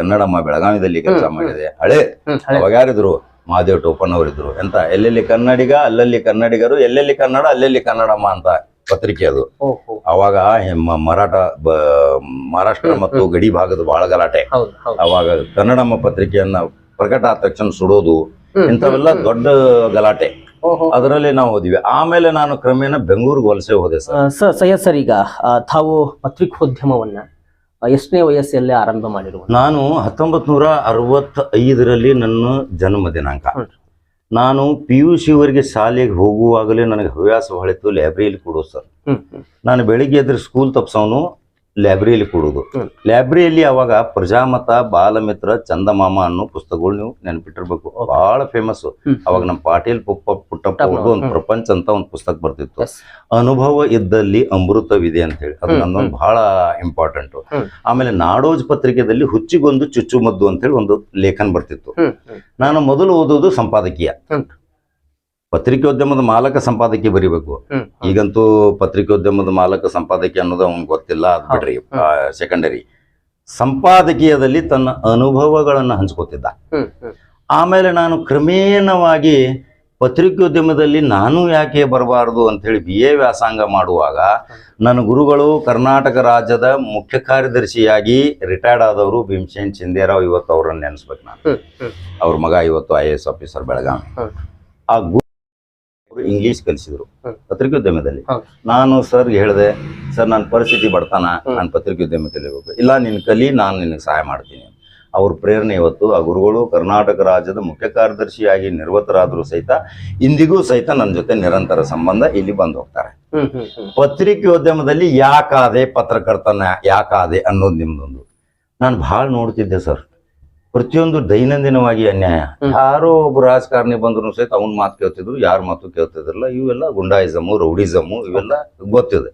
ಕನ್ನಡಮ್ಮ ಬೆಳಗಾವಿದಲ್ಲಿ ಕೆಲಸ ಮಾಡಿದೆ. ಹಳೆ. ಅವಾಗ ಯಾರಿದ್ರು? ಮಹಾದೇವ್ ಟೋಪನ್ ಅವರಿದ್ರು ಎಂತ? ಎಲ್ಲೆಲ್ಲಿ ಕನ್ನಡಿಗ ಅಲ್ಲಲ್ಲಿ ಕನ್ನಡಿಗರು ಎಲ್ಲೆಲ್ಲಿ ಕನ್ನಡ ಅಲ್ಲೆಲ್ಲಿ ಕನ್ನಡಮ್ಮ ಅಂತ ಪತ್ರಿಕೆ ಅದು. ಅವಾಗ ಮರಾಠ ಮಹಾರಾಷ್ಟ್ರ ಮತ್ತು ಗಡಿ ಭಾಗದ ಬಹಳ ಗಲಾಟೆ. ಅವಾಗ ಕನ್ನಡಮ್ಮ ಪತ್ರಿಕೆಯನ್ನ ಪ್ರಕಟ ಆದ ತಕ್ಷಣ ಸುಡೋದು ಇಂಥವೆಲ್ಲ ದೊಡ್ಡ ಗಲಾಟೆ. ಅದರಲ್ಲಿ ನಾವು ಓದಿವಿ ಆಮೇಲೆ ನಾನು ಕ್ರಮೇಣ ಬೆಂಗಳೂರಿಗೆ ವಲಸೆ ಹೋದೆ ಸರ್. ಸರ್ ಸೈಯದ್ ಸರ್ ಈಗ ತಾವು ಪತ್ರಿಕೋದ್ಯಮವನ್ನ ಎಷ್ಟನೇ ವಯಸ್ಸಲ್ಲಿ ಆರಂಭ ಮಾಡಿರುವ ನಾನು ಹತ್ತೊಂಬತ್ ನೂರ ಅರವತ್ತೈದರಲ್ಲಿ ನನ್ನ ಜನ್ಮ ದಿನಾಂಕ. ನಾನು ಪಿ ಯು ಸಿವರೆಗೆ ಶಾಲೆಗೆ ಹೋಗುವಾಗಲೇ ನನಗೆ ಹವ್ಯಾಸ ಹೊಳಿತು ಲೈಬ್ರರಿಯಲ್ಲಿ ಕೊಡೋ ಸರ್. ನಾನು ಬೆಳಿಗ್ಗೆ ಎದ್ರೆ ಸ್ಕೂಲ್ ತಪ್ಸವನು ಲೈಬ್ರರಿಯಲ್ಲಿ ಕೊಡೋದು. ಲೈಬ್ರರಿಯಲ್ಲಿ ಅವಾಗ ಪ್ರಜಾಮತ ಬಾಲಮಿತ್ರ ಚಂದಮಾಮ ಅನ್ನೋ ಪುಸ್ತಕಗಳು ನೀವು ನೆನಪಿಟ್ಟಿರ್ಬೇಕು. ಬಹಳ ಫೇಮಸ್ ಅವಾಗ ನಮ್ಮ ಪಾಟೀಲ್ ಪುಪ್ಪ ಪುಟ್ಟಪ್ಪ ಅವ್ರದ್ದು ಒಂದು ಪ್ರಪಂಚ ಅಂತ ಒಂದು ಪುಸ್ತಕ ಬರ್ತಿತ್ತು. ಅನುಭವ ಇದ್ದಲ್ಲಿ ಅಮೃತವಿದೆ ಅಂತ ಹೇಳಿ. ಅದು ನನ್ನೊಂದು ಬಹಳ ಇಂಪಾರ್ಟೆಂಟ್ ಆಮೇಲೆ ನಾಡೋಜ್ ಪತ್ರಿಕೆಯಲ್ಲಿ ಹುಚ್ಚಿಗೊಂದು ಚುಚ್ಚುಮದ್ದು ಅಂತ ಹೇಳಿ ಒಂದು ಲೇಖನ ಬರ್ತಿತ್ತು. ನಾನು ಮೊದಲು ಓದೋದು ಸಂಪಾದಕೀಯ. ಪತ್ರಿಕೋದ್ಯಮದ ಮಾಲಕ ಸಂಪಾದಕಿ ಬರಿಬೇಕು. ಈಗಂತೂ ಪತ್ರಿಕೋದ್ಯಮದ ಮಾಲಕ ಸಂಪಾದಕಿ ಅನ್ನೋದು ಅವ್ನಿಗೆ ಗೊತ್ತಿಲ್ಲ ಅದು ಬಿಡ್ರಿ. ಸೆಕೆಂಡರಿ ಸಂಪಾದಕೀಯದಲ್ಲಿ ತನ್ನ ಅನುಭವಗಳನ್ನು ಹಂಚ್ಕೋತಿದ್ದ. ಆಮೇಲೆ ನಾನು ಕ್ರಮೇಣವಾಗಿ ಪತ್ರಿಕೋದ್ಯಮದಲ್ಲಿ ನಾನು ಯಾಕೆ ಬರಬಾರದು ಅಂತೇಳಿ ಬಿ ಎ ವ್ಯಾಸಂಗ ಮಾಡುವಾಗ ನನ್ನ ಗುರುಗಳು ಕರ್ನಾಟಕ ರಾಜ್ಯದ ಮುಖ್ಯ ಕಾರ್ಯದರ್ಶಿಯಾಗಿ ರಿಟೈರ್ಡ್ ಆದವರು ಭೀಮಸೇನ್ ಚಿಂದೇರಾವ್ ಇವತ್ತು ಅವ್ರನ್ನ ನೆನೆಸ್ಬೇಕು ನಾನು. ಅವ್ರ ಮಗ ಇವತ್ತು I A S officer Belagavi. ಆ ಗುರು ಇಂಗ್ಲಿಷ್ ಕಲಿಸಿದ್ರು. ಪತ್ರಿಕೋದ್ಯಮದಲ್ಲಿ. ನಾನು ಸರ್ ಹೇಳಿದೆ ಸರ್ ನನ್ನ ಪರಿಸ್ಥಿತಿ ಬಡ್ತಾನ. ನಾನು ಪತ್ರಿಕೋದ್ಯಮ ಕಲಿಬೇಕು ಇಲ್ಲ ನಿನ್ನ ಕಲಿ ನಾನು ನಿನಗೆ ಸಹಾಯ ಮಾಡ್ತೀನಿ. ಅವ್ರ ಪ್ರೇರಣೆ ಇವತ್ತು ಆ ಗುರುಗಳು ಕರ್ನಾಟಕ ರಾಜ್ಯದ ಮುಖ್ಯ ಕಾರ್ಯದರ್ಶಿಯಾಗಿ ನಿರ್ವತರಾದರೂ ಸಹಿತ ಇಂದಿಗೂ ಸಹಿತ ನನ್ನ ಜೊತೆ ನಿರಂತರ ಸಂಬಂಧ ಇಲ್ಲಿ ಬಂದು ಹೋಗ್ತಾರೆ. ಪತ್ರಿಕೋದ್ಯಮದಲ್ಲಿ ಯಾಕಾದೆ ಪತ್ರಕರ್ತನ ಯಾಕಾದೆ ಅನ್ನೋದು ನಿಮ್ದೊಂದು. ನಾನು ಬಹಳ ನೋಡ್ತಿದ್ದೆ ಸರ್ ಪ್ರತಿಯೊಂದು ದೈನಂದಿನವಾಗಿ ಅನ್ಯಾಯ. ಯಾರೋ ಒಬ್ಬ ರಾಜಕಾರಣಿ ಬಂದ್ರು ಸಹಿತ ಅವನ್ ಮಾತು ಕೇಳ್ತಿದ್ರು ಯಾರ ಮಾತು ಕೇಳ್ತಿದ್ರಲ್ಲ ಇವೆಲ್ಲ ಗುಂಡಾಯಿಸಮು ರೌಡಿಸಮು ಇವೆಲ್ಲ ಗೊತ್ತಿದೆ.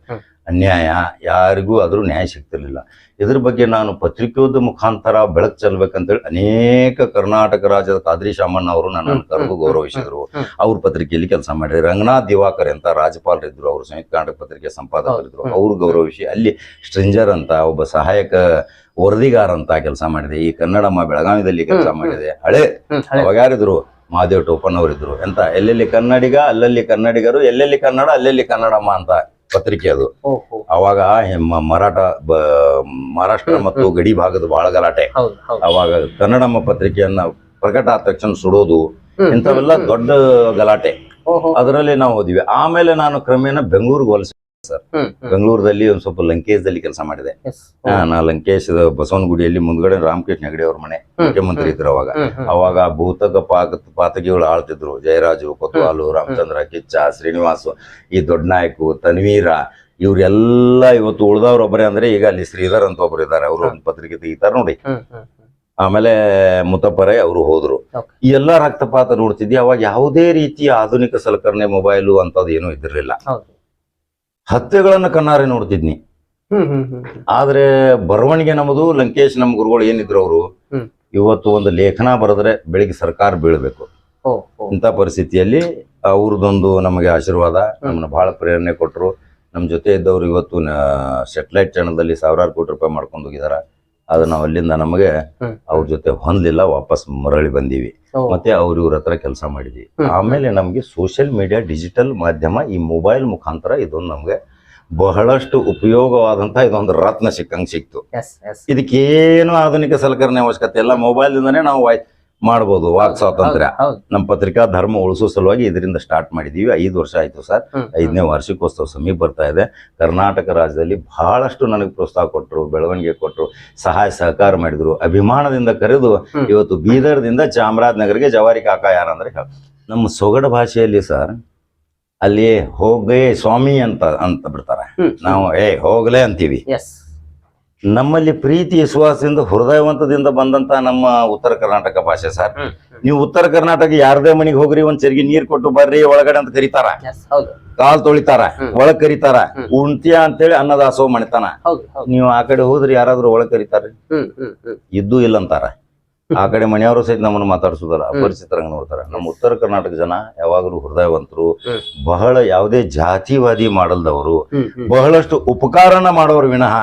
ಅನ್ಯಾಯ ಯಾರಿಗೂ ಆದರೂ ನ್ಯಾಯ ಸಿಗ್ತಿರ್ಲಿಲ್ಲ ಇದ್ರ ಬಗ್ಗೆ ನಾನು ಪತ್ರಿಕೋದ್ಯ ಮುಖಾಂತರ ಬೆಳಕು ಚೆಲ್ಬೇಕಂತೇಳಿ ಅನೇಕ ಕರ್ನಾಟಕ ರಾಜ್ಯದ ಕಾದ್ರಿ ಶಾಮಣ್ಣ ಅವರು ನನ್ನನ್ನು. ಕರೆದು. ಗೌರವಿಸಿದ್ರು ಅವ್ರ ಪತ್ರಿಕೆಯಲ್ಲಿ ಕೆಲಸ ಮಾಡಿದ್ರು ರಂಗನಾಥ್ ದಿವಾಕರ್ ಅಂತ ರಾಜ್ಯಪಾಲರಿದ್ದರು ಅವರು ಸಂಯುಕ್ತ ಕರ್ನಾಟಕ ಪತ್ರಿಕೆ ಸಂಪಾದಕರಿದ್ರು ಹೌದು. ಅವ್ರು ಗೌರವಿಸಿ ಅಲ್ಲಿ ಸ್ಟ್ರಿಂಜರ್ ಅಂತ ಒಬ್ಬ ಸಹಾಯಕ ವರದಿಗಾರ ಅಂತ ಕೆಲಸ ಮಾಡಿದೆ ಈ ಕನ್ನಡಮ್ಮ ಬೆಳಗಾವಿದಲ್ಲಿ ಕೆಲಸ. ಮಾಡಿದೆ ಹಳೆ ಯಾರಿದ್ರು ಮಹಾದೇವ್ ಟೋಪನ್ ಅವರಿದ್ರು ಎಂತ ಎಲ್ಲೆಲ್ಲಿ ಕನ್ನಡಿಗ ಅಲ್ಲಲ್ಲಿ ಕನ್ನಡಿಗರು ಎಲ್ಲೆಲ್ಲಿ ಕನ್ನಡ ಅಲ್ಲೆಲ್ಲಿ ಕನ್ನಡಮ್ಮ ಅಂತ ಪತ್ರಿಕೆ ಅದು. ಅವಾಗ ಮರಾಠ ಮಹಾರಾಷ್ಟ್ರ ಮತ್ತು ಗಡಿ ಭಾಗದ ಬಹಳ ಗಲಾಟೆ. ಅವಾಗ ಕನ್ನಡಮ್ಮ ಪತ್ರಿಕೆಯನ್ನ ಪ್ರಕಟ ಆದ ತಕ್ಷಣ ಸುಡೋದು ಇಂಥವೆಲ್ಲ ದೊಡ್ಡ ಗಲಾಟೆ. ಅದರಲ್ಲಿ ನಾವು ಓದಿವಿ. ಆಮೇಲೆ ನಾನು ಕ್ರಮೇಣ ಬೆಂಗಳೂರಿಗೆ ವಲಸೆ ಹ್ಮ್ ಬೆಂಗಳೂರದಲ್ಲಿ ಒಂದು ಸ್ವಲ್ಪ ಲಂಕೇಶ್ದಲ್ಲಿ ಕೆಲಸ ಮಾಡಿದೆ. ನಾ ಲಂಕೇಶ್ ಬಸವನಗುಡಿಯಲ್ಲಿ ಮುಂದ್ಗಡೆ ರಾಮಕೃಷ್ಣ ಹೆಗಡೆ ಅವ್ರ ಮನೆ. ಮುಖ್ಯಮಂತ್ರಿ ಇದ್ರು ಅವಾಗ. ಅವಾಗ ಭೂತಕ ಪಾಕ ಪಾತಕಿಗಳು ಆಳ್ತಿದ್ರು. ಜಯರಾಜು ಕೊತ್ವಾಲು ರಾಮಚಂದ್ರ ಕಿಚ್ಚ ಶ್ರೀನಿವಾಸ್ ಈ ದೊಡ್ಡ ನಾಯಕು ತನ್ವೀರ ಇವ್ರೆಲ್ಲ ಇವತ್ತು ಉಳ್ದವ್ರು ಒಬ್ಬರೇ ಅಂದ್ರೆ ಈಗ ಅಲ್ಲಿ ಶ್ರೀಧರ್ ಅಂತ ಒಬ್ರು ಇದ್ದಾರೆ. ಅವರು ಒಂದು ಪತ್ರಿಕೆ ತೆಗಿತಾರ ನೋಡಿ. ಆಮೇಲೆ ಮುತ್ತಪ್ಪರೇ ಅವರು ಹೋದ್ರು. ಎಲ್ಲ ರಕ್ತಪಾತ ನೋಡ್ತಿದ್ವಿ ಅವಾಗ ಯಾವುದೇ ರೀತಿಯ ಆಧುನಿಕ ಸಲಕರಣೆ ಮೊಬೈಲು ಅಂತದ್ದು ಏನೂ ಇದ್ದಿರಲಿಲ್ಲ. ಹೌದು. ಹತ್ಯೆಗಳನ್ನ ಕಣ್ಣಾರೆ ನೋಡ್ತಿದ್ನಿ. ಆದ್ರೆ ಬರವಣಿಗೆ ನಮ್ಮದು ಲಂಕೇಶ್ ನಮ್ಮ ಗುರುಗಳು ಏನಿದ್ರು ಅವರು ಇವತ್ತು ಒಂದು ಲೇಖನ ಬರೆದ್ರೆ ಬೆಳಿಗ್ಗೆ ಸರ್ಕಾರ ಬೀಳ್ಬೇಕು. ಇಂತ ಇಂಥ ಪರಿಸ್ಥಿತಿಯಲ್ಲಿ ಅವ್ರದ್ದೊಂದು ನಮಗೆ ಆಶೀರ್ವಾದ ನಮ್ಮನ್ನ ಬಹಳ ಪ್ರೇರಣೆ ಕೊಟ್ಟರು ನಮ್ಮ ಜೊತೆ ಇದ್ದವರು ಇವತ್ತು ಸೆಟಲೈಟ್ ಚಾನಲ್ದಲ್ಲಿ ಸಾವಿರಾರು ಕೋಟಿ ರೂಪಾಯಿ ಮಾಡ್ಕೊಂಡು ಹೋಗಿದಾರ. ಅದು ನಾವು ಅಲ್ಲಿಂದ ನಮಗೆ. ಅವ್ರ ಜೊತೆ ಹೊಂದ್ಲಿಲ್ಲ ವಾಪಸ್ ಮರಳಿ ಬಂದೀವಿ. ಮತ್ತೆ ಅವ್ರ ಇವ್ರ ಹತ್ರ ಕೆಲಸ ಮಾಡಿದ್ವಿ. ಆಮೇಲೆ ನಮಗೆ ಸೋಷಿಯಲ್ ಮೀಡಿಯಾ ಡಿಜಿಟಲ್ ಮಾಧ್ಯಮ ಈ ಮೊಬೈಲ್ ಮುಖಾಂತರ ಇದೊಂದು ನಮಗೆ ಬಹಳಷ್ಟು ಉಪಯೋಗವಾದಂತ ಇದೊಂದು ರತ್ನ ಸಿಕ್ಕಂಗ್ ಸಿಕ್ತು. ಇದಕ್ಕೇನು ಆಧುನಿಕ ಸಲಕರಣೆ ಅವಶ್ಯಕತೆ ಇಲ್ಲ. ಮೊಬೈಲ್ ಇಂದಾನೆ ನಾವು ಮಾಡ್ಬೋದು ವಾಕ್ ಸ್ವಾತಂತ್ರ್ಯ. ನಮ್ಮ ಪತ್ರಿಕಾ ಧರ್ಮ ಉಳಿಸೋ ಸಲುವಾಗಿ ಇದರಿಂದ ಸ್ಟಾರ್ಟ್ ಮಾಡಿದೀವಿ. ಐದು ವರ್ಷ ಆಯ್ತು ಸರ್. ಐದನೇ ವಾರ್ಷಿಕೋತ್ಸವ ಸಮೀಪ ಬರ್ತಾ ಇದೆ. ಕರ್ನಾಟಕ ರಾಜ್ಯದಲ್ಲಿ ಬಹಳಷ್ಟು ನನಗೆ ಪ್ರೋತ್ಸಾಹ ಕೊಟ್ಟರು ಬೆಳವಣಿಗೆ ಕೊಟ್ಟರು ಸಹಾಯ ಸಹಕಾರ ಮಾಡಿದ್ರು. ಅಭಿಮಾನದಿಂದ ಕರೆದು. ಇವತ್ತು ಬೀದರ್ದಿಂದ ಚಾಮರಾಜನಗರಿಗೆ ಜವಾರಿ ಕಾಕ ಯಾರಂದ್ರೆ ಅಂದ್ರೆ ನಮ್ಮ ಸೊಗಡ ಭಾಷೆಯಲ್ಲಿ ಸರ್ ಅಲ್ಲಿ ಹೋಗೇ ಸ್ವಾಮಿ ಅಂತ ಅಂತ ಬಿಡ್ತಾರೆ. ನಾವು ಏ ಹೋಗ್ಲೇ ಅಂತೀವಿ. ನಮ್ಮಲ್ಲಿ ಪ್ರೀತಿ ವಿಶ್ವಾಸದಿಂದ ಹೃದಯವಂತದಿಂದ ಬಂದಂತ ನಮ್ಮ ಉತ್ತರ ಕರ್ನಾಟಕ ಭಾಷೆ ಸರ್. ನೀವು ಉತ್ತರ ಕರ್ನಾಟಕ ಯಾರದೇ ಮನೆಗೆ ಹೋಗ್ರಿ ಒಂದ್ ಚರಿಗೆ ನೀರ್ ಕೊಟ್ಟು ಬರ್ರಿ ಒಳಗಡೆ ಅಂತ ಕರೀತಾರ. ಕಾಲ್ ತೊಳಿತಾರ. ಒಳಗ್ ಕರೀತಾರ. ಉಣ್ತಿಯ ಅಂತೇಳಿ ಅನ್ನದಾಸೋಹ ಮಾಡ್ತಾನ. ನೀವು ಆ ಕಡೆ ಹೋದ್ರಿ ಯಾರಾದ್ರೂ ಒಳಗ್ ಕರೀತಾರ ಇದ್ದು ಇಲ್ಲ ಅಂತಾರ. ಆ ಕಡೆ ಮನೆಯವರು ಸಹಿತ ನಮ್ಮನ್ನ ಮಾತಾಡ್ಸೋದಲ್ಲ ಅಪರಿಚಿತರಂಗ ನೋಡ್ತಾರ. ನಮ್ಮ ಉತ್ತರ ಕರ್ನಾಟಕ ಜನ ಯಾವಾಗಲೂ ಹೃದಯವಂತರು. ಬಹಳ ಯಾವುದೇ ಜಾತಿವಾದಿ ಮಾಡಲ್ದವರು. ಬಹಳಷ್ಟು ಉಪಕಾರನ ಮಾಡೋರು ವಿನಃ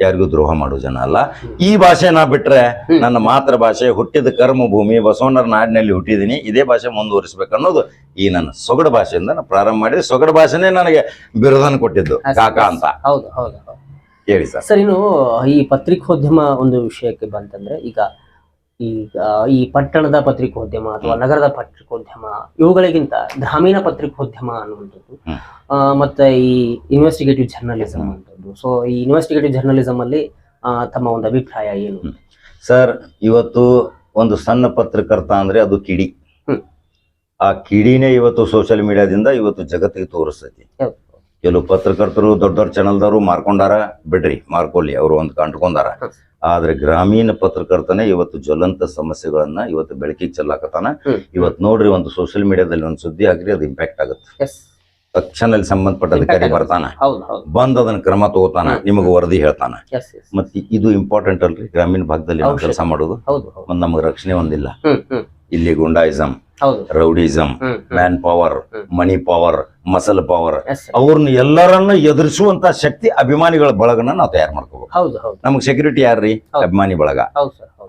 ಯಾರಿಗೂ ದ್ರೋಹ ಮಾಡೋ ಜನ ಅಲ್ಲ. ಈ ಭಾಷೆ ನಾ ಬಿಟ್ರೆ ನನ್ನ ಮಾತೃ ಭಾಷೆ ಹುಟ್ಟಿದ ಕರ್ಮ ಭೂಮಿ ಬಸವಣ್ಣರ ನಾಡಿನಲ್ಲಿ ಹುಟ್ಟಿದೀನಿ ಇದೇ ಭಾಷೆ ಮುಂದುವರಿಸಬೇಕು ಅನ್ನೋದು ಈ ನನ್ನ ಸೊಗಡು ಭಾಷೆಯಿಂದ ನಾನು ಪ್ರಾರಂಭ ಮಾಡಿದ್ರೆ ಸೊಗಡು ಭಾಷೆನೇ ನನಗೆ ಬಿರುದನ್ನು ಕೊಟ್ಟಿದ್ದು ಕಾಕಾ ಅಂತ. ಹೌದು ಹೌದು ಹೌದು. ಹೇಳಿ ಸರ್. ಸರ್ ಇನ್ನು ಈ ಪತ್ರಿಕೋದ್ಯಮ ಒಂದು ವಿಷಯಕ್ಕೆ ಬಂತಂದ್ರೆ ಈಗ ಈ ಈ ಪಟ್ಟಣದ ಪತ್ರಿಕೋದ್ಯಮ ಅಥವಾ ನಗರದ ಪತ್ರಿಕೋದ್ಯಮ ಇವುಗಳಿಗಿಂತ ಗ್ರಾಮೀಣ ಪತ್ರಿಕೋದ್ಯಮ ಅನ್ನುವಂಥದ್ದು. ಮತ್ತೆ ಈ ಇನ್ವೆಸ್ಟಿಗೇಟಿವ್ ಜರ್ನಲಿಸಮ್ ಅಂತದ್ದು ಸೊ ಈ ಇನ್ವೆಸ್ಟಿಗೇಟಿವ್ ಜರ್ನಲಿಸಮ್ ಅಲ್ಲಿ ತಮ್ಮ ಒಂದು ಅಭಿಪ್ರಾಯ ಏನು? ಸರ್ ಇವತ್ತು ಒಂದು ಸಣ್ಣ ಪತ್ರಕರ್ತ ಅಂದ್ರೆ ಅದು ಕಿಡಿ. ಆ ಕಿಡಿನೇ ಇವತ್ತು ಸೋಷಿಯಲ್ ಮೀಡಿಯಾದಿಂದ ಇವತ್ತು ಜಗತ್ತಿಗೆ ತೋರಿಸ್ತೈತಿ. ಕೆಲವು ಪತ್ರಕರ್ತರು ದೊಡ್ಡ ದೊಡ್ಡ ಚಾನಲ್ದವರು ಮಾರ್ಕೊಂಡಾರ ಬಿಡ್ರಿ ಮಾರ್ಕೊಳ್ಳಿ ಅವರು ಒಂದು ಕಂಡ್ಕೊಂಡಾರ. ಆದ್ರೆ ಗ್ರಾಮೀಣ ಪತ್ರಕರ್ತನೇ ಇವತ್ತು ಜ್ವಲಂತ ಸಮಸ್ಯೆಗಳನ್ನ ಇವತ್ತು ಬೆಳಕಿಗೆ ಚೆಲ್ಲಾಕತ್ತಾನ. ಹ್ಮ್. ಇವತ್ತು ನೋಡ್ರಿ ಒಂದು ಸೋಷಿಯಲ್ ಮೀಡಿಯಾದಲ್ಲಿ ಒಂದು ಸುದ್ದಿ ಆಗ್ರಿ ಅದು ಇಂಪ್ಯಾಕ್ಟ್ ಆಗುತ್ತೆ. ತಕ್ಷಣ ಸಂಬಂಧಪಟ್ಟ ಅಧಿಕಾರಿ ಬರ್ತಾನ. ಬಂದ್ ಅದನ್ನ ಕ್ರಮ ತಗೋತಾನ. ನಿಮಗೆ ವರದಿ ಹೇಳ್ತಾನ. ಮತ್ತೆ ಇದು ಇಂಪಾರ್ಟೆಂಟ್ ಅಲ್ರಿ ಗ್ರಾಮೀಣ ಭಾಗದಲ್ಲಿ ಕೆಲಸ ಮಾಡೋದು. ನಮಗೆ ರಕ್ಷಣೆ ಒಂದಿಲ್ಲ. ಇಲ್ಲಿ goondaism rowdyism man power money power muscle power ಅವ್ರನ್ನ ಎಲ್ಲರನ್ನ ಎದುರಿಸುವಂತ ಶಕ್ತಿ ಅಭಿಮಾನಿಗಳ ಬಳಗನ ನಾವು ತಯಾರು ಮಾಡ್ಕೋಬೇಕು. ನಮಗೆ ಸೆಕ್ಯೂರಿಟಿ ಯಾರ್ರಿ. ಅಭಿಮಾನಿ ಬಳಗ.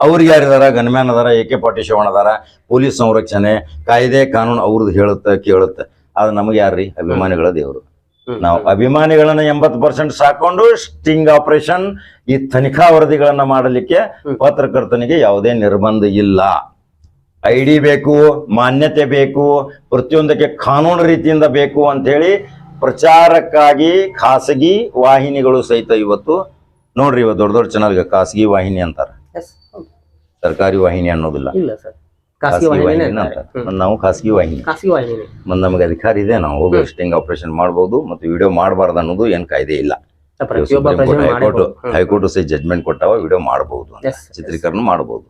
ಅವ್ರಿಗೆ ಯಾರಿದಾರ ಗನ್ಮ್ಯಾನ್ ಅದಾರ ಎ ಕೆ ಪಾರ್ಟಿ ಶಿವಣ್ಣ ಅದಾರ ಪೊಲೀಸ್ ಸಂರಕ್ಷಣೆ ಕಾಯ್ದೆ ಕಾನೂನು ಅವ್ರದ್ದು ಹೇಳುತ್ತ ಕೇಳುತ್ತೆ. ಅದು ನಮಗೆ ಯಾರ್ರಿ? ಅಭಿಮಾನಿಗಳ ದೇವರು. ನಾವು. ಅಭಿಮಾನಿಗಳನ್ನ ಎಂಬತ್ತು ಪರ್ಸೆಂಟ್ ಸಾಕೊಂಡು ಸ್ಟಿಂಗ್ ಆಪರೇಷನ್ ಈ ತನಿಖಾ ವರದಿಗಳನ್ನ ಮಾಡಲಿಕ್ಕೆ ಪತ್ರಕರ್ತನಿಗೆ ಯಾವುದೇ ನಿರ್ಬಂಧ ಇಲ್ಲ. ಐ ಡಿ ಬೇಕು ಮಾನ್ಯತೆ ಬೇಕು ಪ್ರತಿಯೊಂದಕ್ಕೆ ಕಾನೂನು ರೀತಿಯಿಂದ ಬೇಕು ಅಂಥೇಳಿ ಪ್ರಚಾರಕ್ಕಾಗಿ ಖಾಸಗಿ ವಾಹಿನಿಗಳು ಸಹಿತ ಇವತ್ತು ನೋಡ್ರಿ ಇವತ್ತು ದೊಡ್ಡ ದೊಡ್ಡ ಚಾನಲ್ಗೆ ಖಾಸಗಿ ವಾಹಿನಿ ಅಂತಾರೆ. ಸರ್ಕಾರಿ ವಾಹಿನಿ ಅನ್ನೋದಿಲ್ಲ. ಖಾಸಗಿ ವಾಹಿನಿ ಅಂತಾರೆ. ನಾವು ಖಾಸಗಿ ವಾಹಿನಿ. ಮತ್ತೆ ನಮಗೆ ಅಧಿಕಾರ ಇದೆ ನಾವು ಹೋಗಿ ಸ್ಟಿಂಗ್ ಆಪರೇಷನ್ ಮಾಡಬಹುದು ಮತ್ತು ವಿಡಿಯೋ ಮಾಡಬಾರ್ದು ಅನ್ನೋದು ಏನು ಕಾಯ್ದೆ ಇಲ್ಲ. High court. ಹೈಕೋರ್ಟ್ ಸಹ ಜಜ್ಮೆಂಟ್ ಕೊಟ್ಟಾವ ವಿಡಿಯೋ ಮಾಡಬಹುದು. ಚಿತ್ರೀಕರಣ ಮಾಡಬಹುದು.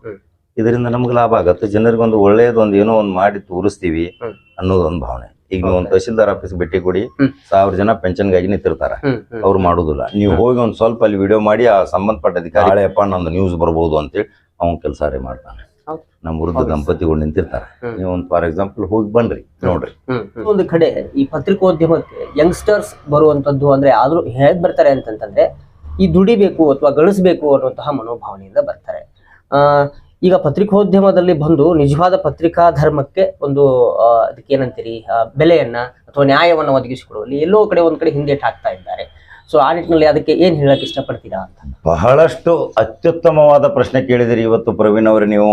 ಇದರಿಂದ ನಮ್ಗೆ ಲಾಭ ಆಗತ್ತೆ. ಜನರಿಗೆ ಒಂದು ಒಳ್ಳೇದೊಂದು ಏನೋ ಒಂದು ಮಾಡಿ ತೋರಿಸ್ತೀವಿ ಅನ್ನೋದೊಂದು ಅನ್ನೋದು ಒಂದು ಭಾವನೆ. ಈಗ ನೀವು ಒಂದು ತಹಶೀಲ್ದಾರ್ ಆಫೀಸ್ ಭೇಟಿ ಕೊಡಿ. ಸಾವಿರ ಜನ ಪೆನ್ಷನ್ಗಾಗಿ ನಿಂತಿರ್ತಾರ. ಅವ್ರು ಮಾಡುದಿಲ್ಲ. ನೀವು ಹೋಗಿ ಒಂದು ಸ್ವಲ್ಪ ಅಲ್ಲಿ ವಿಡಿಯೋ ಮಾಡಿ ಆ ಸಂಬಂಧಪಟ್ಟ ಅಧಿಕಾರಿ ಹಳೆಯಪ್ಪ ನಂದು ನ್ಯೂಸ್ ಬರ್ಬೋದು ಅಂತೇಳಿ ಅವ್ನ ಕೆಲಸ ಮಾಡ್ತಾನೆ. ಹೌದು. ನಮ್ಮ ವೃದ್ಧ. ದಂಪತಿಗಳು ನಿಂತಿರ್ತಾರೆ. ನೀವು ಒಂದು ಫಾರ್ ಎಕ್ಸಾಂಪಲ್ ಹೋಗಿ ಬನ್ರಿ ನೋಡ್ರಿ. ಒಂದು ಕಡೆ ಈ ಪತ್ರಿಕೋದ್ಯಮಕ್ಕೆ ಯಂಗ್ಸ್ಟರ್ಸ್ ಬರುವಂತದ್ದು ಅಂದ್ರೆ ಆದ್ರೂ ಹೇಗ್ ಬರ್ತಾರೆ ಅಂತಂತಂದ್ರೆ ಈ ದುಡಿಬೇಕು ಅಥವಾ ಗಳಿಸ್ಬೇಕು ಅನ್ನುವಂತಹ ಮನೋಭಾವನೆಯಿಂದ ಬರ್ತಾರೆ. ಆ ಈಗ ಪತ್ರಿಕೋದ್ಯಮದಲ್ಲಿ ಬಂದು ನಿಜವಾದ ಪತ್ರಿಕಾ ಧರ್ಮಕ್ಕೆ ಒಂದು ಅದಕ್ಕೆ ಏನಂತೀರಿ ಬೆಲೆಯನ್ನ ಅಥವಾ ನ್ಯಾಯವನ್ನ ಒದಗಿಸಿಕೊಡುವಲ್ಲಿ ಎಲ್ಲೋ ಕಡೆ ಒಂದ್ ಕಡೆ ಹಿಂದೇಟ್ ಹಾಕ್ತಾ ಇದ್ದಾರೆ. ಸೊ ಆ ನಿಟ್ಟಿನಲ್ಲಿ ಅದಕ್ಕೆ ಏನ್ ಹೇಳಕ್ ಇಷ್ಟಪಡ್ತೀರಾ ಅಂತ? ಬಹಳಷ್ಟು ಅತ್ಯುತ್ತಮವಾದ ಪ್ರಶ್ನೆ ಕೇಳಿದಿರಿ ಇವತ್ತು ಪ್ರವೀಣ್ ಅವರು ನೀವು.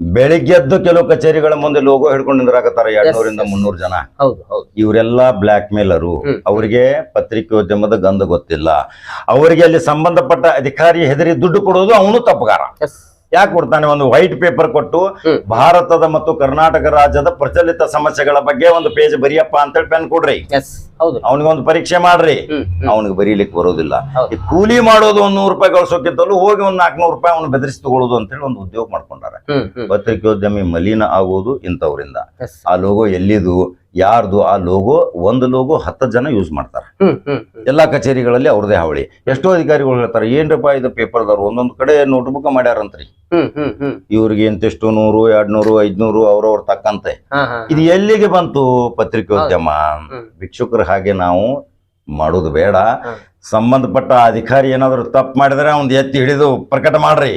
ಬೆಳಿಗ್ಗೆದ್ದು ಕೆಲವು ಕಚೇರಿಗಳ ಮುಂದೆ ಲೋಗೋ ಹಿಡ್ಕೊಂಡು ನಿಂದ್ರಾಕತ್ತಾರ ಎರಡ್ನೂರಿಂದ. ಮುನ್ನೂರು ಜನ. ಹೌದು ಹೌದು. ಇವರೆಲ್ಲ ಬ್ಲ್ಯಾಕ್ ಮೇಲರು. ಅವರಿಗೆ ಪತ್ರಿಕೋದ್ಯಮದ ಗಂಧ ಗೊತ್ತಿಲ್ಲ. ಅವರಿಗೆ ಅಲ್ಲಿ ಸಂಬಂಧಪಟ್ಟ ಅಧಿಕಾರಿ ಹೆದರಿ ದುಡ್ಡು ಕೊಡೋದು ಅವನು ತಪ್ಪುಗಾರ. ಯಾಕೆ ಕೊಡ್ತಾನೆ? ಒಂದು ವೈಟ್ ಪೇಪರ್ ಕೊಟ್ಟು ಭಾರತದ ಮತ್ತು ಕರ್ನಾಟಕ ರಾಜ್ಯದ ಪ್ರಚಲಿತ ಸಮಸ್ಯೆಗಳ ಬಗ್ಗೆ ಒಂದು ಪೇಜ್ ಬರಿಯಪ್ಪ ಅಂತೇಳಿ ಪೆನ್ ಕೊಡ್ರಿ. ಅವನಿಗೊಂದು ಪರೀಕ್ಷೆ ಮಾಡ್ರಿ. ಅವನಿಗೆ ಬರೀಲಿಕ್ಕೆ ಬರೋದಿಲ್ಲ. ಈ ಕೂಲಿ ಮಾಡೋದು ಒಂದ್ ನೂರು ರೂಪಾಯಿ ಗಳಿಸೋಕ್ಕಿಂತಲೂ ಹೋಗಿ ಒಂದ್ ನಾಲ್ಕನೂರು ರೂಪಾಯಿ ಅವನು ಬೆದರಿಸಿ ತಗೊಳ್ಳೋದು ಅಂತೇಳಿ ಒಂದು ಉದ್ಯೋಗ ಮಾಡ್ಕೊಂಡಾರೆ. ಪತ್ರಿಕೋದ್ಯಮಿ ಮಲಿನ ಆಗುವುದು ಇಂಥವ್ರಿಂದ. ಆ ಲೋಗೋ ಎಲ್ಲಿದು? ಯಾರ್ದು ಆ ಲೋಗೋ ಒಂದು ಲೋಗೋ ಹತ್ತು ಜನ ಯೂಸ್ ಮಾಡ್ತಾರೆ. ಎಲ್ಲಾ ಕಚೇರಿಗಳಲ್ಲಿ ಅವ್ರದೇ ಹಾವಳಿ. ಎಷ್ಟೋ ಅಧಿಕಾರಿಗಳು ಹೇಳ್ತಾರೆ ಏನ್ರಪ್ಪ ಇದು ಪೇಪರ್ದವ್ರು ಒಂದೊಂದು ಕಡೆ ನೋಟ್ಬುಕ್ ಮಾಡ್ಯಾರಂತ್ರಿ. ಇವ್ರಿಗೆ ಇಂತಿಷ್ಟು ನೂರು ಎರಡ್ನೂರು ಐದ್ನೂರು ಅವ್ರವ್ರ ತಕ್ಕಂತೆ. ಇದು ಎಲ್ಲಿಗೆ ಬಂತು ಪತ್ರಿಕೋದ್ಯಮ ಭಿಕ್ಷುಕರು ಹಾಗೆ ನಾವು ಮಾಡೋದು ಬೇಡ. ಸಂಬಂಧಪಟ್ಟ ಅಧಿಕಾರಿ ಏನಾದ್ರು ತಪ್ಪು ಮಾಡಿದ್ರೆ ಅವ್ನ್ ಎತ್ತಿ ಹಿಡಿದು ಪ್ರಕಟ ಮಾಡ್ರಿ.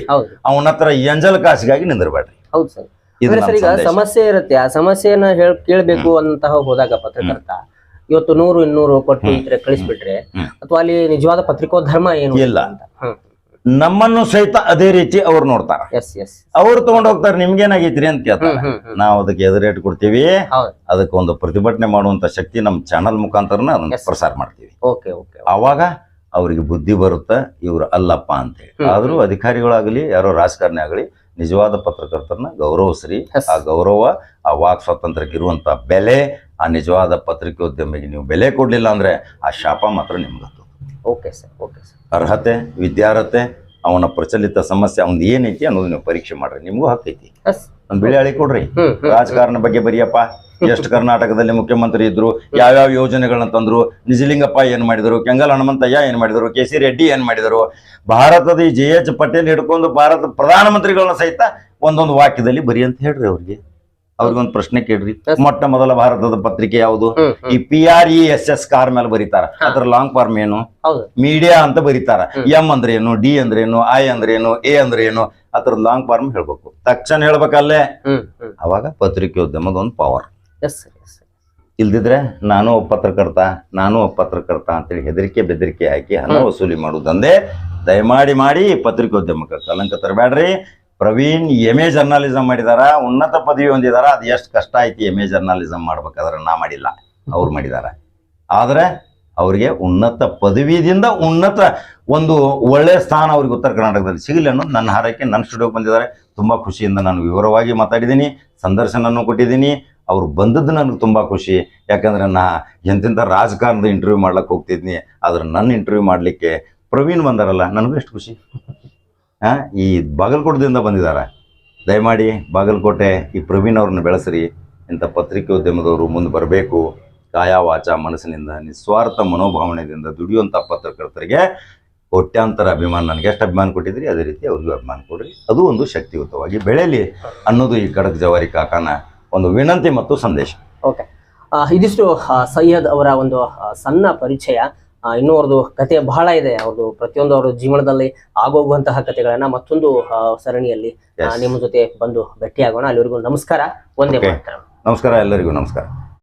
ಅವನ ಹತ್ರ ಎಂಜಲ್ ಕಾಸಿಗಾಗಿ ನಿಂದಿರ್ಬೇಡ್ರಿ. ಹೌದು ಸರ್. ಅಂದ್ರೆ ನನ್ನ ಸರ್ ಈಗ. ಸಮಸ್ಯೆ ಇರುತ್ತೆ. ಆ ಸಮಸ್ಯೆಯನ್ನ ಹೇಳ್ ಕೇಳ್ಬೇಕು ಅಂತಹ ಹೋದಾಗ ಪತ್ರಕರ್ತ ಇವತ್ತು ನೂರು ಇನ್ನೂರು ಕೊಟ್ಟು ಇದ್ರೆ ಕಳಿಸ್ಬಿಟ್ರೆ. ಅಥವಾ ಅಲ್ಲಿ ನಿಜವಾದ ಪತ್ರಿಕೋಧರ್ಮ ಏನು ಇಲ್ಲ. ಅಂತ. ನಮ್ಮನ್ನು ಸಹಿತ ಅದೇ ರೀತಿ ಅವ್ರು ನೋಡ್ತಾರ. ಅವ್ರು ತಗೊಂಡ್ ಹೋಗ್ತಾರೆ ನಿಮ್ಗೇನಾಗೈತ್ರಿ ಅಂತ ಕೇಳ್ತಾರೆ. ನಾವು ಅದಕ್ಕೆ ಎದುರೇಟ್ ರೇಟ್ ಕೊಡ್ತೀವಿ. ಅದಕ್ಕೆ ಒಂದು ಪ್ರತಿಭಟನೆ ಮಾಡುವಂತ ಶಕ್ತಿ ನಮ್ಮ ಚಾನಲ್ ಮುಖಾಂತರನ ಅದನ್ನ. ಪ್ರಸಾರ ಮಾಡ್ತೀವಿ. ಅವಾಗ ಅವ್ರಿಗೆ ಬುದ್ಧಿ ಬರುತ್ತ ಇವ್ರು ಅಲ್ಲಪ್ಪ ಅಂತ ಹೇಳಿ. ಆದ್ರೂ ಅಧಿಕಾರಿಗಳಾಗಲಿ ಯಾರೋ ರಾಜಕಾರಣಿ ಆಗಲಿ ನಿಜವಾದ ಪತ್ರಕರ್ತರನ್ನ ಗೌರವಿಸ್ರಿ. ಆ ಗೌರವ ಆ ವಾಕ್ ಸ್ವಾತಂತ್ರ್ಯಕ್ಕೆ ಇರುವಂತ ಬೆಲೆ ಆ ನಿಜವಾದ ಪತ್ರಿಕೋದ್ಯಮಿಗೆ ನೀವು ಬೆಲೆ ಕೊಡಲಿಲ್ಲ ಅಂದ್ರೆ ಆ ಶಾಪ ಮಾತ್ರ ನಿಮ್ಗತ್ತು ಓಕೆ ಸರ್ ಓಕೆ ಸರ್ ಅರ್ಹತೆ ವಿದ್ಯಾರ್ಹತೆ ಅವನ ಪ್ರಚಲಿತ ಸಮಸ್ಯೆ ಅವ್ನ್ ಏನೈತಿ ಅನ್ನೋದು ನೀವು ಪರೀಕ್ಷೆ ಮಾಡ್ರಿ. ನಿಮಗೂ ಹಕ್ಕೈತಿ ಒಂದು ಬಿಳಿ ಹಳಿ ಕೊಡ್ರಿ. ರಾಜಕಾರಣ ಬಗ್ಗೆ ಬರಿಯಪ್ಪ. ಎಷ್ಟು ಕರ್ನಾಟಕದಲ್ಲಿ ಮುಖ್ಯಮಂತ್ರಿ ಇದ್ರು ಯಾವ್ಯಾವ ಯೋಜನೆಗಳನ್ನ ತಂದ್ರು ನಿಜಲಿಂಗಪ್ಪ ಏನ್ ಮಾಡಿದ್ರು ಕೆಂಗಲ್ ಹನುಮಂತಯ್ಯ ಏನ್ ಮಾಡಿದ್ರು ಕೆ ಸಿ ರೆಡ್ಡಿ ಏನ್ ಮಾಡಿದ್ರು ಭಾರತದ ಈ ಜೆ ಎಚ್ ಪಟೇಲ್ ಹಿಡ್ಕೊಂಡು ಭಾರತ ಪ್ರಧಾನಮಂತ್ರಿಗಳನ್ನ ಸಹಿತ ಒಂದೊಂದು ವಾಕ್ಯದಲ್ಲಿ ಬರಿ ಅಂತ ಹೇಳ್ರಿ ಅವ್ರಿಗೆ. ಅವ್ರಿಗೊಂದು ಪ್ರಶ್ನೆ ಕೇಳ್ರಿ. ಮೊಟ್ಟ ಮೊದಲ ಭಾರತದ ಪತ್ರಿಕೆ ಯಾವುದು? ಈ P R E S S car ಮೇಲೆ ಬರೀತಾರ. ಅದ್ರ ಲಾಂಗ್ ಫಾರ್ಮ್ ಏನು? ಮೀಡಿಯಾ ಅಂತ ಬರೀತಾರ. ಎಂ ಅಂದ್ರೆ ಏನು ಡಿ ಅಂದ್ರೆ ಏನು ಐ ಅಂದ್ರೆ ಏನು ಎ ಅಂದ್ರೆ ಏನು ಅದ್ರ ಲಾಂಗ್ ಫಾರ್ಮ್ ಹೇಳ್ಬೇಕು. ತಕ್ಷಣ ಹೇಳ್ಬೇಕಲ್ಲೇ? ಅವಾಗ ಪತ್ರಿಕೋದ್ಯಮದ ಒಂದು ಪವರ್ ಎಸ್ ಎಸ್ ಇಲ್ದಿದ್ರೆ ನಾನು ಒಬ್ಬ ಪತ್ರಕರ್ತ ನಾನು ಒಬ್ಬ ಪತ್ರಕರ್ತ ಅಂತೇಳಿ ಹೆದರಿಕೆ ಬೆದರಿಕೆ ಹಾಕಿ ಹಣ ವಸೂಲಿ ಮಾಡುವುದಂದೇ ದಯಮಾಡಿ ಮಾಡಿ ಪತ್ರಿಕೋದ್ಯಮಕ್ಕೆ ಕಲಂಕ ತರಬೇಡ್ರಿ. ಪ್ರವೀಣ್ ಎಂ ಎ ಜರ್ನಲಿಸಮ್ ಮಾಡಿದಾರ ಉನ್ನತ ಪದವಿ ಹೊಂದಿದಾರ ಅದು ಎಷ್ಟು ಕಷ್ಟ ಐತಿ ಎಂ ಎ ಜರ್ನಲಿಸಮ್ ಮಾಡ್ಬೇಕಾದ್ರೆ ನಾ ಮಾಡಿಲ್ಲ. ಅವ್ರು ಮಾಡಿದಾರ. ಆದ್ರೆ ಅವ್ರಿಗೆ ಉನ್ನತ ಪದವಿದಿಂದ ಉನ್ನತ ಒಂದು ಒಳ್ಳೆ ಸ್ಥಾನ ಅವ್ರಿಗೆ ಉತ್ತರ ಕರ್ನಾಟಕದಲ್ಲಿ ಸಿಗಲಿ ಅನ್ನೋದು ನನ್ನ ಹಾರೈಕೆ ನನ್ನ ಸ್ಟುಡಿಯೋಗೆ ಬಂದಿದ್ದಾರೆ. ತುಂಬ ಖುಷಿಯಿಂದ ನಾನು ವಿವರವಾಗಿ ಮಾತಾಡಿದ್ದೀನಿ ಸಂದರ್ಶನನೂ ಕೊಟ್ಟಿದ್ದೀನಿ. ಅವ್ರು ಬಂದದ್ದು ನನಗೆ ತುಂಬ ಖುಷಿ. ಯಾಕಂದ್ರೆ ನಾ ಎಂತೆಂಥ ರಾಜಕಾರಣದ ಇಂಟರ್ವ್ಯೂ ಮಾಡ್ಲಿಕ್ಕೆ ಹೋಗ್ತಿದ್ನಿ, ಆದ್ರೆ ನನ್ನ ಇಂಟರ್ವ್ಯೂ ಮಾಡಲಿಕ್ಕೆ ಪ್ರವೀಣ್ ಬಂದಾರಲ್ಲ, ನನಗೂ ಎಷ್ಟು ಖುಷಿ. ಹಾಂ, ಈ ಬಾಗಲಕೋಟದಿಂದ ಬಂದಿದ್ದಾರೆ. ದಯಮಾಡಿ ಬಾಗಲಕೋಟೆ ಈ ಪ್ರವೀಣ್ ಅವ್ರನ್ನ ಬೆಳೆಸ್ರಿ, ಇಂಥ ಪತ್ರಿಕೋದ್ಯಮದವರು ಮುಂದೆ ಬರಬೇಕು. ಕಾಯ ವಾಚ ಮನಸ್ಸಿನಿಂದ, ನಿಸ್ವಾರ್ಥ ಮನೋಭಾವನೆಯಿಂದ ದುಡಿಯುವಂಥ ಪತ್ರಕರ್ತರಿಗೆ ಕೋಟ್ಯಾಂತರ ಅಭಿಮಾನ. ನನಗೆ ಎಷ್ಟು ಅಭಿಮಾನ ಕೊಟ್ಟಿದ್ರಿ ಅದೇ ರೀತಿ ಅವ್ರಿಗೂ ಅಭಿಮಾನ ಕೊಡ್ರಿ. ಅದು ಒಂದು ಶಕ್ತಿಯುತವಾಗಿ ಬೆಳೆಯಲಿ ಅನ್ನೋದು ಈ ಖಡಕ್ ಜವಾರಿ ಕಾಕನ ಒಂದು ವಿನಂತಿ ಮತ್ತು ಸಂದೇಶ. ಓಕೆ. ಇದಿಷ್ಟು ಸಯ್ಯದ್ ಸೈಯದ್ ಅವರ ಒಂದು ಸಣ್ಣ ಪರಿಚಯ. ಇನ್ನೂ ಅವ್ರದ್ದು ಕತೆ ಬಹಳ ಇದೆ. ಅವ್ರದ್ದು ಪ್ರತಿಯೊಂದು ಅವರ ಜೀವನದಲ್ಲಿ ಆಗೋಗುವಂತಹ ಕಥೆಗಳನ್ನ ಮತ್ತೊಂದು ಸರಣಿಯಲ್ಲಿ. ನಿಮ್ಮ ಜೊತೆ ಬಂದು ಭೇಟಿಯಾಗೋಣ. ಅಲ್ಲಿವರೆಗೂ ನಮಸ್ಕಾರ. ಒಂದೇ ನಮಸ್ಕಾರ ಎಲ್ಲರಿಗೂ ನಮಸ್ಕಾರ.